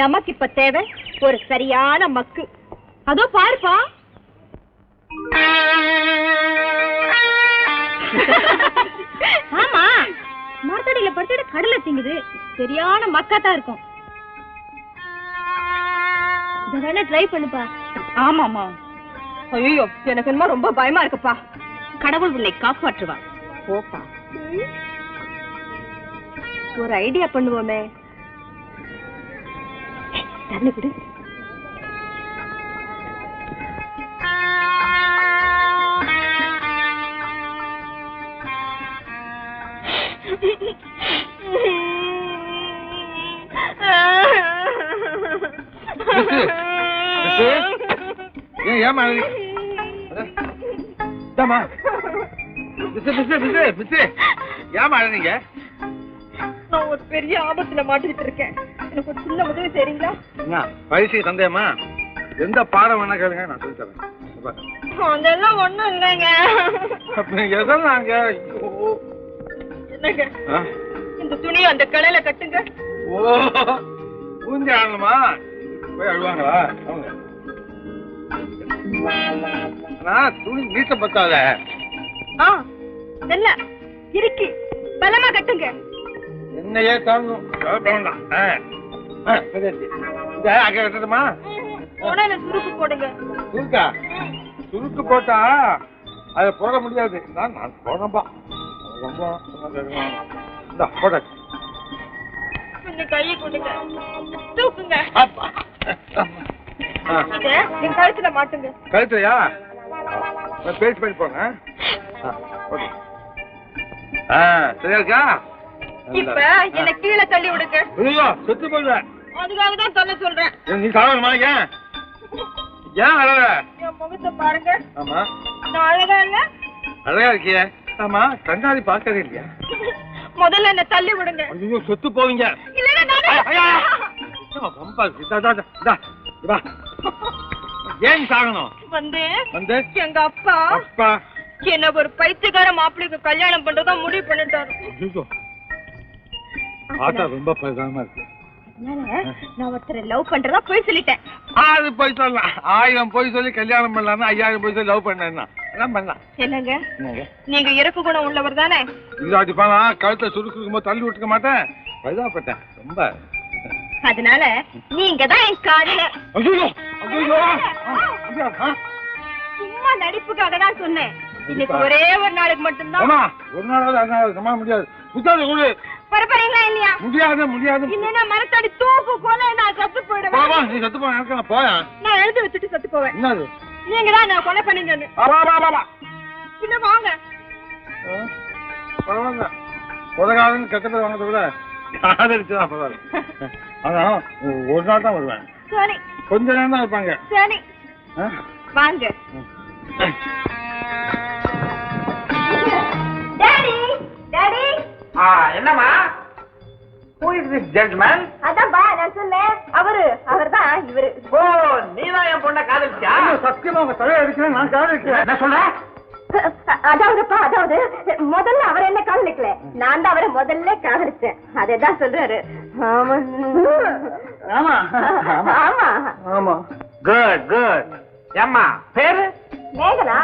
நமக்கு இப்ப தேவை ஒரு சரியான மக்கு. அதோ பாருப்பா. ஆமா மரத்தடியில படுத்துட்டு கடலை திங்குது. சரியான மக்காத்தான் இருக்கும். இத வேணா ட்ரை பண்ணுப்பா. ஆமாமா ஐயோ எனக்கு என்னமோ ரொம்ப பயமா இருக்குப்பா. கடவுள் உன்னை காப்பாற்றுவா போப்பா. ஒரு ஐடியா பண்ணுவோமே. தண்ணி குடு ஏன் ஏமா ஏமா அழுறீங்க? நான் ஒரு பெரிய ஆபத்துல மாட்டிக்கிட்டு இருக்கேன். எனக்கு ஒரு சின்ன உதவி செய்றீங்களா? என்ன பரிசு தந்தையம்மா எந்த பாடம் வேணா கேளுங்க நான் சொல்லி தரேன். அப்பா. அதெல்லாம் ஒண்ணும் இல்லைங்க. என்னங்க? இந்த துணியை அந்த கலையில கட்டுங்க. ஓ ஊந்தி ஆடணுமா? போய் அழுவாங்களா? அவங்க ஆனா துணி நீட்ட பத்தாத. ஆ என்ன? பலமா கட்டுங்க. என்னையே தாங்கணும் வேண்டாம். இந்த அங்க கட்டணுமா உடனே சுருக்கு போடுங்க. சுருக்கா? சுருக்கு போட்டா அதை போட முடியாது. நான் நான் போனப்பா. ரொம்ப இந்த போட. கொஞ்சம் கையை கொடுங்க. தூக்குங்க. கழுத்துல மாட்டுங்க. கழுத்துலையா? பண்ணி போங்க போடு. ஆ சரியா இருக்கா? இப்ப என்ன கீழே தள்ளி விடுங்க. ஐயோ செத்து போடுவேன் அதுக்காக தான் சொல்ல சொல்றேன். நீ சாகணுமா ஏன் ஏன் என் முகத்தை பாருங்க. ஆமா. நான் அழகா இல்ல? அழகா இருக்கியே. ஆமா கண்ணாடி பார்க்கவே இல்லையா? முதல்ல என்ன தள்ளி விடுங்க. ஐயோ செத்து போவீங்க. ஏன் சாகணும்? வந்து. வந்து. எங்க அப்பா அப்பா. என்ன ஒரு பைத்தியக்கார மாப்பிள்ளைக்கு கல்யாணம் பண்றதா முடிவு பண்ணிட்டாரு. பார்த்தா ரொம்ப பரிதாபமா இருக்கு. அதனால நான் ஒருத்தரை லவ் பண்றதா போய் சொல்லிட்டேன். அது போய் சொல்லலாம். ஆயிரம் போய் சொல்லி கல்யாணம் பண்ணலாம்னா ஐயாயிரம் போய் சொல்லி லவ் பண்ணா என்ன பண்ணலாம். என்னங்க? நீங்க இறக்கு குணம் உள்ளவர் தானே? இல்லாட்டி போனா கழுத்தை சுருக்கும் போது தள்ளி விட்டுக்க மாட்டேன். பரிதாபப்பட்டேன். ரொம்ப. அதனால நீங்க தான் என்? ஆ? சும்மா நடிப்புக்காக தான் சொன்னேன். இன்னைக்கு ஒரே ஒரு நாளுக்கு மட்டும்தான். ஒரு நாளாவது அது நாள் சமாள முடியாது. புத்தாது கொடு பரப்பறீங்களா இல்லையா? முடியாது முடியாது. இல்லைன்னா மரத்தடி தூக்கு போல நான் செத்து போவா போயிடுவேன் நீ செத்து போ எனக்கு நான் போயா? நான் எழுதி வச்சுட்டு செத்து போவேன் என்னது? நீங்க தான் நான் கொலை பண்ணீங்கன்னு வா வா வாங்க. பரவாயில்ல. அதான் ஒரு நாள் தான் வருவேன். சரி. கொஞ்ச நேரம் தான் இருப்பாங்க. சரி. ஆ? வாங்க. டாடி டாடி என்னம்மா? Is this gentleman? அதான் பா நான் சொன்னேன். அவரு அவர்தான் இவரு. ஓ நீதான் என் பொண்ணை காதலிச்சா சத்தியமா உங்க தலையை அடிக்கிறேன் நான் காதலிக்கிறேன் என்ன சொல்ற? அதாவதுப்பா அதாவது முதல்ல அவர் என்ன காதலிக்கல? நான் தான் அவரை முதல்ல காதலிச்சேன். அதேதான் சொல்றாரு. ஆமா. ஆமா. ஆமா. ஆமா. குட் குட் ஏம்மா பேரு? மேகலா.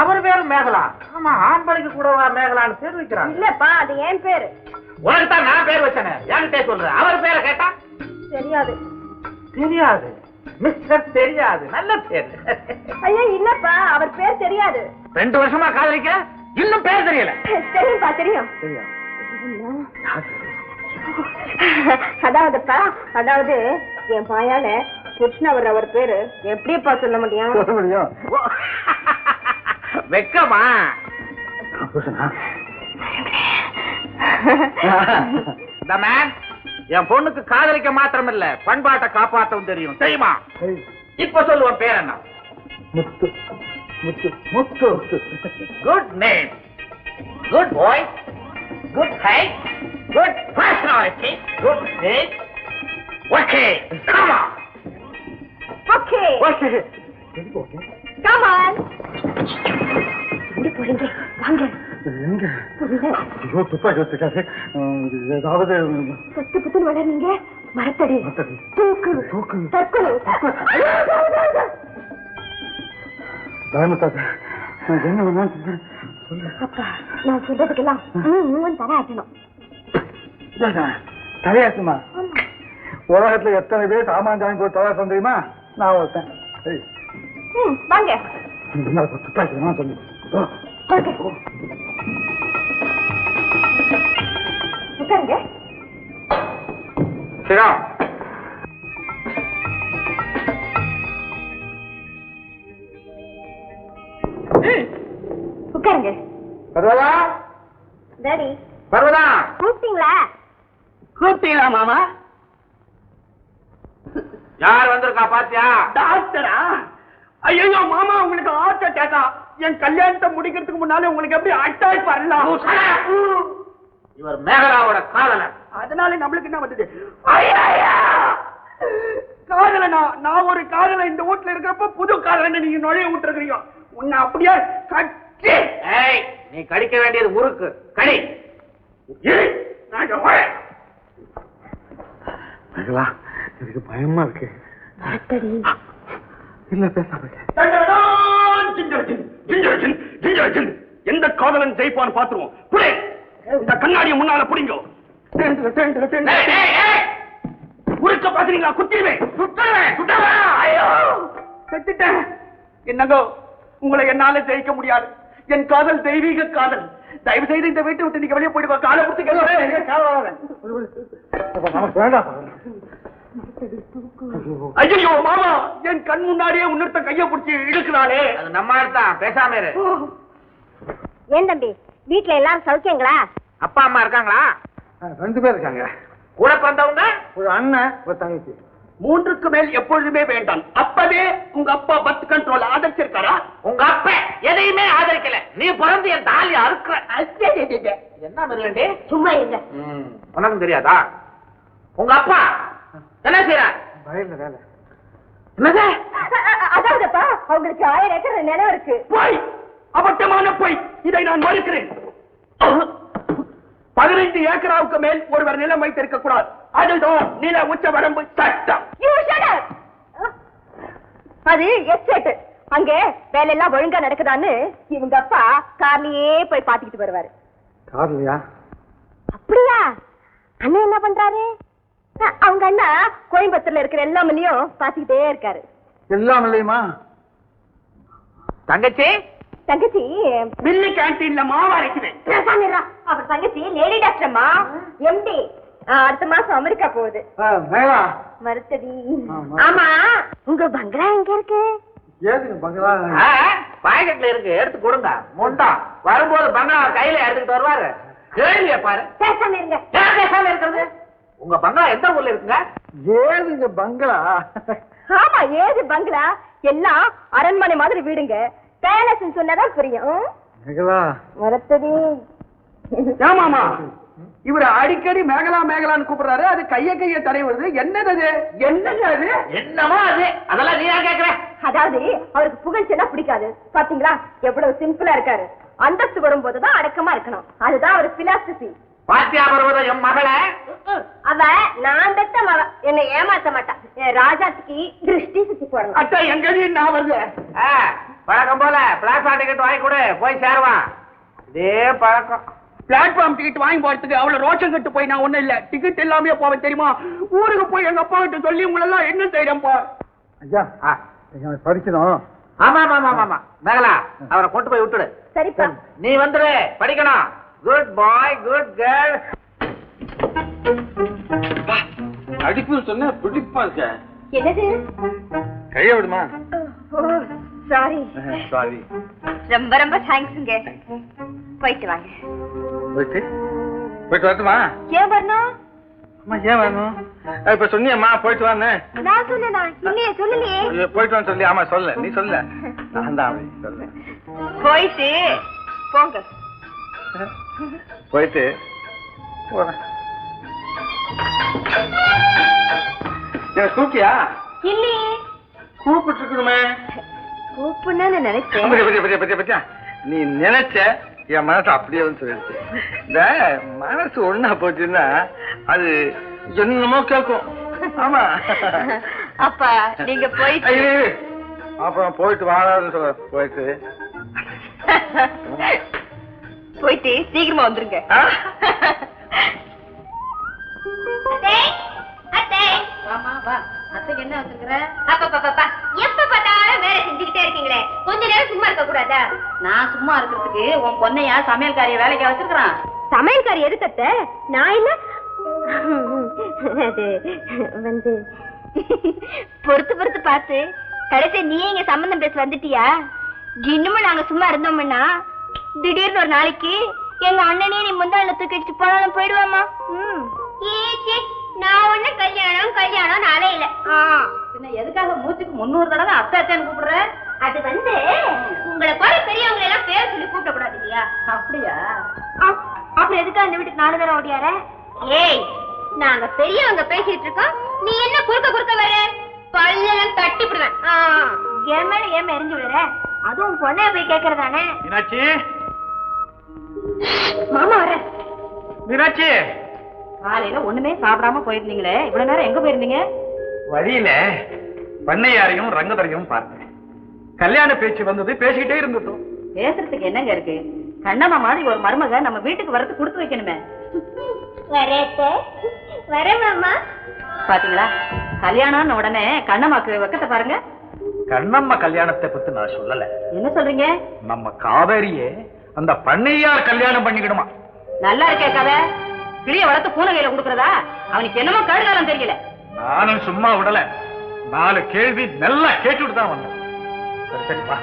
அவர் பேரு மேகலா. ஆமா ஆம்பளைக்கு கூட மேகலான்னு பேர் இல்லப்பா அது என் பேரு. உனக்கு தான் நான் பேர் வச்சேனே. என்கிட்ட சொல்றேன் அவர் பேரை கேட்டா? தெரியாது. தெரியாது. மிஸ்டர் தெரியாது. நல்ல பேர். ஐயோ இல்லப்பா. அவர் பேர் தெரியாது. ரெண்டு வருஷமா காதலிக்கிற இன்னும் பேர் தெரியல. தெரியும்பா தெரியும். அதாவதுப்பா அதாவது என் பாயால கிருஷ்ணவர் அவர் பேரு எப்படிப்பா சொல்ல முடியும்? சொல்ல முடியும். வெக்கமா? என் பொண்ணுக்கு காதலிக்க மாத்திரம் இல்ல பண்பாட்டை காப்பாற்றவும் தெரியும். தெரியுமா. இப்ப சொல்லுவன் பேர் என்ன? Muthu. Muthu. Muthu good name good boy good height good personality good stage okay comma okay okay come வாங்க. எங்க? ஐயோ துப்பாக்கி வச்சுக்காரு ஏதாவது சொத்து புத்துன்னு வளர்றீங்க மரத்தடி. தூக்கு. தூக்கு. தற்கொலை. பயமுத்தாத நான் என்ன வேணா அப்பா நான் சொல்றதுக்கெல்லாம் ம், ம், தர ஆட்டணும். தலையாசுமா உலகத்துல எத்தனை பேர் சாமான் போய் தலையாசம் தெரியுமா? நான் ஒருத்தன். வாங்க. துப்பாக்கி வேணா சொல்லு. உட்காருங்க. ஸ்ரீராம் உட்காருங்க. பர்வதா. டாடி பர்வதா. கூப்பிட்டீங்களா? கூப்பிட்டீங்களா மாமா? யார் வந்திருக்கா பாத்தியா? டாக்டரா? ஐயோ மாமா உங்களுக்கு ஹார்ட் அட்டாக்கா என் கல்யாணத்தை முடிக்கிறதுக்கு முன்னாலே உங்களுக்கு எப்படி அட்டாக் வரலாம்? இவர் மேகலாவோட காதலன் அதனால நம்மளுக்கு என்ன வந்தது? காதலனா நான் ஒரு காதலன் இந்த வீட்டுல இருக்கிறப்ப புது காதலனை நீங்க நுழைய விட்டுருக்கீங்க உன்னை அப்படியே கட்டி ஏய் நீ கடிக்க வேண்டியது முறுக்கு. கடி. மகளா எனக்கு பயமா இருக்கு. இல்ல பேசாம டண்டடடான், ginger gin, ginger gin, ginger gin. எந்த காதலன் ஜெயிப்பான்னு பாத்துருவோம் புடி இந்த கண்ணாடியை முன்னால புடிங்க. உருக்க பாத்தீங்களா குத்திடுவேன் சுட்டுவேன் சுட்டுவேன் ஐயோ! செத்துட்டேன். என்னங்கோ உங்களை என்னால ஜெயிக்க முடியாது. என் காதல் தெய்வீக காதல். தயவு செய்து இந்த வீட்டை விட்டு நீங்க வெளியே போயிடுவா காலை பிடிச்சி நமக்கு வேண்டாம் ஐயோ. மாமா என் கண் முன்னாடியே உன்னிருத்த கைய பிடிச்சி இழுக்கிறாளே. அது நம்ம ஆள் தான் பேசாம இரு. ஏன் தம்பி வீட்ல எல்லாரும் சௌக்கியங்களா? அப்பா அம்மா இருக்காங்களா? ரெண்டு பேர் இருக்காங்க. கூட பிறந்தவங்க? ஒரு அண்ணன் ஒரு தங்கச்சி. மூன்றுக்கு மேல் எப்பொழுதுமே வேண்டாம். அப்பவே உங்க அப்பா பத் கண்ட்ரோல் ஆதரிச்சிருக்காரா? உங்க அப்ப எதையுமே ஆதரிக்கல. நீ பிறந்து என் தாலி அறுக்கிற. என்ன மிருகண்டி? சும்மா ம், உனக்கும் தெரியாதா? உங்க அப்பா என்ன செய்யறார் வயல்ல வேலை. என்னது அதாவதுப்பா அவங்களுக்கு ஆயிரம் ஏக்கர் நிலம் இருக்கு. பொய்! அபத்தமான பொய் இதை நான் மறுக்கிறேன். பதினைந்து ஏக்கராவுக்கு மேல் ஒருவர் நிலம் வைத்திருக்க கூடாது. அதுதான் நில உச்ச வரம்பு சட்டம். You shut up. அது எஸ்டேட் அங்க வேலையெல்லாம் ஒழுங்கா நடக்குதான்னு இவங்க அப்பா கார்லயே போய் பாத்துக்கிட்டு வருவாரு. கார்லையா? அப்படியா? அண்ணன் என்ன பண்றாரு? அவங்க அண்ணா கோயம்புத்தூர்ல இருக்கிற எல்லா மல்லியும் பாத்துக்கிட்டே இருக்காரு. எல்லாம் இல்லையுமா தங்கச்சி? தங்கச்சி மில்லி கேன்டீன்ல மாவு இருடா. அவர் தங்கச்சி லேடி டாக்டர்மா? எம்டி அடுத்த மாசம் அமெரிக்கா போகுது. மேலா? மறுத்தடி ஆமா. உங்க பங்களா எங்க இருக்கு? பாக்கெட்ல இருக்கு. எடுத்து கொடுங்க. முண்டா. வரும்போது பங்களா கையில எடுத்துக்கிட்டு வருவாரு. கேள்விய பாரு. பேசாம இருங்க. பேசாம இருக்கிறது? உங்க பங்களா எந்த ஊர்ல இருக்குங்க? ஏதுங்க பங்களா? ஆமா ஏது பங்களா? எல்லாம் அரண்மனை மாதிரி வீடுங்க. பேலஸ் சொன்னதான் புரியும். மேகலா. மரத்தடி ஏமாமா இவர் அடிக்கடி மேகலா மேகலான்னு கூப்பிடுறாரு. அது கைய கைய தடவுறது என்னது அது? என்னங்க அது? என்னமோ அது? அதெல்லாம் நீ ஏன் கேக்குற. அதாவது அவருக்கு புகழ்ச்சினா பிடிக்காது. பாத்தீங்களா? எவ்வளவு சிம்பிளா இருக்காரு. அந்தஸ்து வரும்போதுதான் அடக்கமா இருக்கணும். அதுதான் அவர் பிலாசபி பாத்தியா பருவதம் என் மகளை. அவ நான் பெத்த மவ. என்னை ஏமாத்த மாட்டா. என் ராஜாத்துக்கு திருஷ்டி சுத்தி போடணும். அட்டா எங்க நான் வருது? பழக்கம் போல பிளாட்ஃபார்ம் டிக்கெட் வாங்கி கொடு போய் சேருவான். இதே பழக்கம். பிளாட்ஃபார்ம் டிக்கெட் வாங்கி போறதுக்கு அவ்வளவு ரோஷம் கட்டு போய் நான் ஒண்ணும் இல்ல. டிக்கெட் எல்லாமே போவேன் தெரியுமா? ஊருக்கு போய் எங்க அப்பா கிட்ட சொல்லி உங்களெல்லாம் என்ன செய்யறேன்ப்பா ஐயா ஆ, எனக்கு படிக்கணும். ஆமா ஆமா ஆமா ஆமா மேகலா அவரை கொண்டு போய் விட்டுடு. சரிப்பா. நீ வந்துரு படிக்கணும். குட் பாய் குட் கேர்ள் அடிப்புன்னு சொன்ன பிடிப்பா இருக்க. என்னது? கைய விடுமா? சாரி சாரி ரொம்ப ரொம்ப தேங்க்ஸுங்க போயிட்டு வாங்க. போயிட்டு. போயிட்டு வரட்டுமா? ஏன் வரணும்? அம்மா ஏன் வரணும்? அஹ் இப்ப சொன்னியம்மா போயிட்டு வான்னு. நான் சொன்னா இல்லையே சொல்லலையே. போயிட்டு வான்னு சொல்லி ஆமா சொல்ல. நீ சொல்ல. நான் தான் சொல்ல. போயிட்டு போங்க. போயிட்டு போறேன். தூக்கியா இல்லையே கூப்பிட்டு இருக்கணுமே கூப்பிடணும்னு நினைச்சேன். நீ நினைச்ச என் மனசு அப்படியே வந்து சொல்லிடுச்சு. இந்த மனசு ஒண்ணா போச்சுன்னா அது என்னமோ கேட்கும் ஆமா. அப்ப நீங்க போயிட்டு. அப்புறம் போயிட்டு சொல்ல போயிட்டு. போயிட்டு சீக்கிரமா வந்துருங்க. என்ன வச்சிருக்கிற அப்பா எப்ப பார்த்தாலும் வேலை செஞ்சுக்கிட்டே இருக்கீங்களே. கொஞ்ச நேரம் சும்மா இருக்க கூடாதா? நான் சும்மா இருக்கிறதுக்கு உன் பொண்ணையா சமையல்காரிய வேலைக்கு வச்சிருக்கிறான். சமையல்காரி எதுக்கத்த நான் என்ன அது வந்து பொறுத்து பொறுத்து பார்த்து. கடைசி நீ இங்க சம்பந்தம் பேச வந்துட்டியா? இன்னமும் நாங்க சும்மா இருந்தோம்னா திடீர்னு ஒரு நாளைக்கு எங்க அண்ணனே நீ முந்தாள தூக்கி வச்சுட்டு போனாலும் போயிடுவாமா நான் ஒண்ணு கல்யாணம் கல்யாணம் நாளே இல்ல. பின்ன எதுக்காக மூச்சுக்கு முன்னூறு தடவை அத்தை அத்தைன்னு கூப்பிடுற? அது வந்து உங்களை போல பெரியவங்களை எல்லாம் பேர் சொல்லி கூப்பிட கூடாது இல்லையா? அப்படியா? அப்புறம் எதுக்கு அந்த வீட்டுக்கு நாலு தடவை ஓடியார? ஏய் நாங்க பெரியவங்க பேசிட்டு இருக்கோம். நீ என்ன குறுக்க குறுக்க வர? பல்லெல்லாம் தட்டி விடுவேன் என் மேல ஏன் எரிஞ்சு விடுற அதுவும் பொண்ணை போய் கேக்குறதானே? மாமா வர. மீனாட்சி. காலையில ஒண்ணுமே சாப்பிடாம போயிருந்தீங்களே. இவ்வளவு நேரம் எங்க போயிருந்தீங்க? வழியில பண்ணையாரையும் ரங்கதரையும் பார்த்தேன். கல்யாண பேச்சு வந்தது பேசிக்கிட்டே இருந்துட்டோம். பேசுறதுக்கு என்னங்க இருக்கு? கண்ணம்மா மாதிரி ஒரு மருமக நம்ம வீட்டுக்கு வரது கொடுத்து வைக்கணுமே. வரேத்த. வர மாமா. பாத்தீங்களா? கல்யாணம்னு உடனே கண்ணம்மாக்கு வெக்கத்தை பாருங்க. கண்ணம்மா கல்யாணத்தை பத்தி நான் சொல்லல. என்ன சொல்றீங்க? நம்ம காவேரியே அந்த பண்ணையார் கல்யாணம் பண்ணிக்கிடுமா? நல்லா இருக்கே கதை. கிளிய வளர்த்து பூனை கையில கொடுக்கறதா? அவனுக்கு என்னமோ கழுகாலம் தெரியல. நானும் சும்மா விடல. நாலு கேள்வி நல்லா கேட்டுட்டு தான் வந்தேன். சரி வா.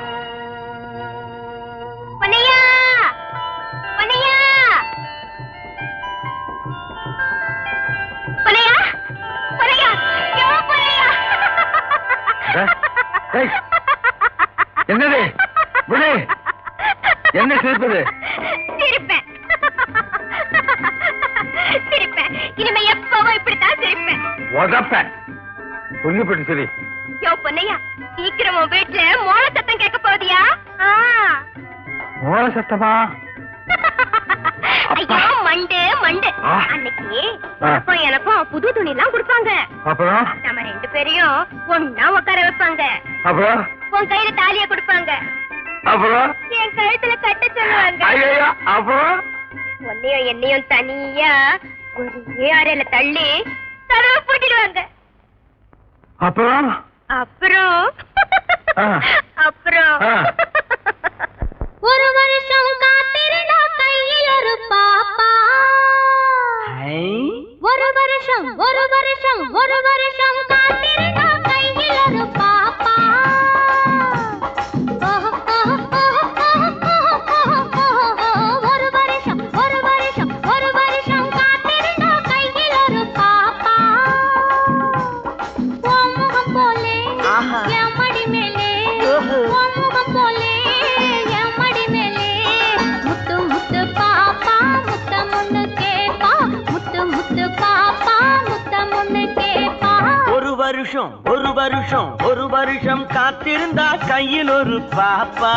என்னது? விடு. என்ன சிரிப்பது? சிரிப்பேன். சிரிப்பேன். இனிமே எப்பவும் இப்படித்தான் சிரிப்பேன். உதப்பேன். சொல்லிப்பட்டு சரி. யோ பொன்னையா சீக்கிரம் உன் வீட்டுல மோள சத்தம் கேட்க போதியா மோள சத்தமா? ஐயோ மண்டு மண்டு. அன்னைக்கு. உனக்கும் எனக்கும் புது துணி எல்லாம் கொடுப்பாங்க. அப்புறம்? நம்ம ரெண்டு பேரையும் ஒன்னா உட்கார வைப்பாங்க. அப்புறம்? உன் கையில தாலிய கொடுப்பாங்க. அப்புறம்? என் கழுத்துல கட்ட சொல்லுவாங்க. ஐயோ அப்புறம்? உன்னையும் என்னையும் தனியா ஒரே அறையில தள்ளி கதவை பூட்டிடுவாங்க. அப்புறம்? அப்புறம். அப்புறம். ஒரு வருஷம் காத்திருந்தா கையில் ஒரு பாப்பா. ஒரு வருஷம் ஒரு வருஷம் ஒரு வருஷம் காத்திருந்தா ஒரு வருஷம் ஒரு வருஷம் ஒரு வருஷம் காத்திருந்தா கையில் ஒரு பாப்பா.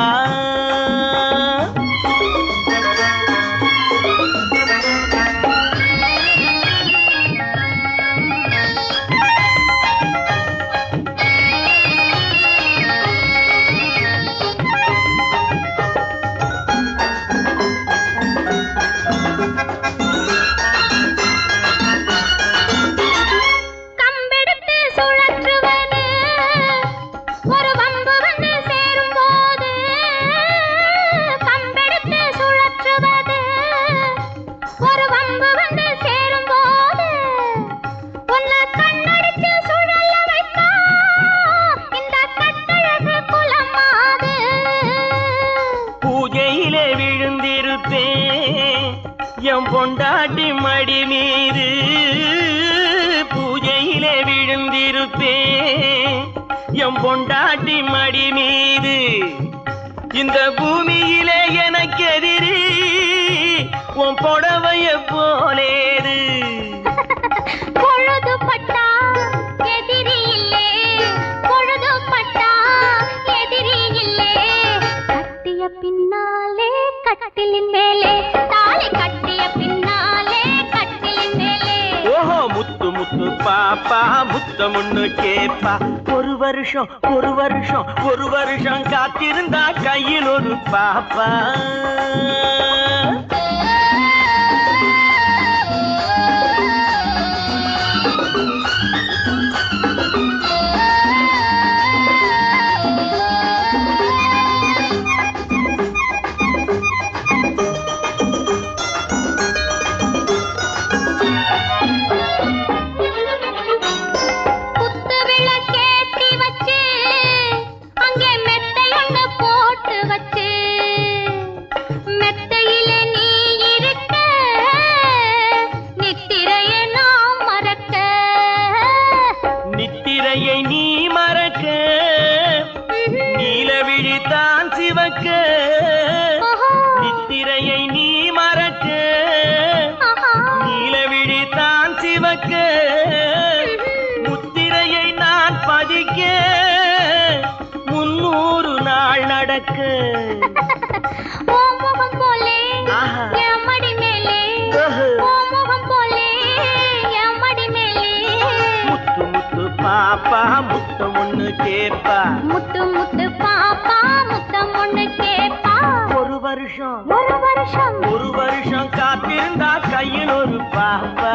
இந்த பூமியிலே எனக்கு எதிரி உன் புடவைய போலேது. பின்னாலே கட்டிலின் மேலே தாலி கட்டிய பின்னாலே கட்டிலின் மேலே. ஓஹோ முத்து முத்து பாப்பா முத்தம் ஒண்ணு கேப்பா வருஷம் ஒரு வருஷம் ஒரு வருஷம் காத்திருந்தா கையில் ஒரு பாப்பா. ஒண்ணு கேப்பா. முத்து முத்து பாப்பா முத்தம் ஒண்ணு கேப்பா. ஒரு வருஷம். ஒரு வருஷம். ஒரு வருஷம் காத்திருந்தா கையில் ஒரு பாப்பா.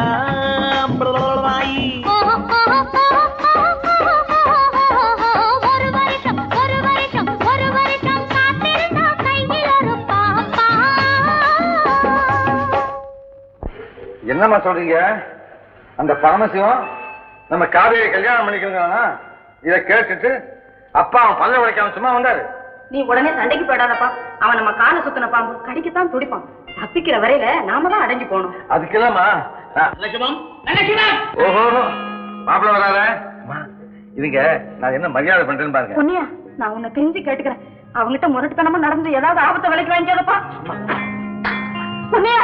என்னம்மா சொல்றீங்க? அந்த பரமசிவம் நம்ம காவேரி கல்யாணம் பண்ணிக்கிறானா இதை கேட்டுட்டு அப்பா அவன் பல்ல உடைக்காம சும்மா வந்தாரு. நீ உடனே சண்டைக்கு போயிடாதப்பா. அவன் நம்ம காலை சுத்தின பாம்பு கடிக்கத்தான் துடிப்பான். தப்பிக்கிற வரையில நாம தான் அடைஞ்சு போகணும். அதுக்கு இல்லம்மா ஓஹோ மாப்பிள்ள வராத இதுங்க நான் என்ன மரியாதை பண்றேன்னு பாருங்க. பொன்னியா நான் உன்னை தெரிஞ்சு கேட்டுக்கிறேன். அவங்கிட்ட முரட்டுத்தனமா நடந்து ஏதாவது ஆபத்தை விலைக்கு வாங்கிக்காதப்பா பொன்னியா!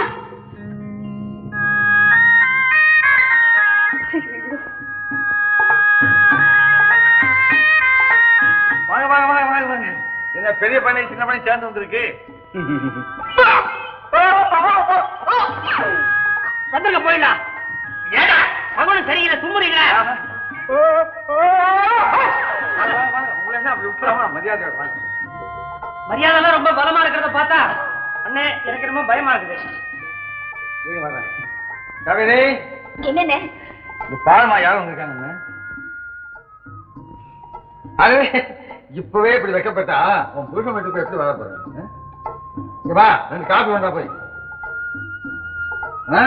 வாங்க. என்ன பெரிய பண்ணை சின்ன பண்ணை சேர்ந்து வந்திருக்கு. வந்துருங்க போயிடலாம். ஏடா மகனும் சரியில்லை. உங்களை என்ன அப்படி விட்டுறாம மரியாதை. மரியாதை ரொம்ப பலமா இருக்கிறத பார்த்தா அண்ணே எனக்கு ரொம்ப பயமா இருக்குது. காவேரி என்னென்ன? பாருமா யாரும் வந்திருக்காங்க அது இப்பவே இப்படி வைக்கப்பட்டா உன் புருஷன் வீட்டுக்கு எப்படி வர போறேன். வா ரெண்டு காப்பி வேண்டா போய். ஆ?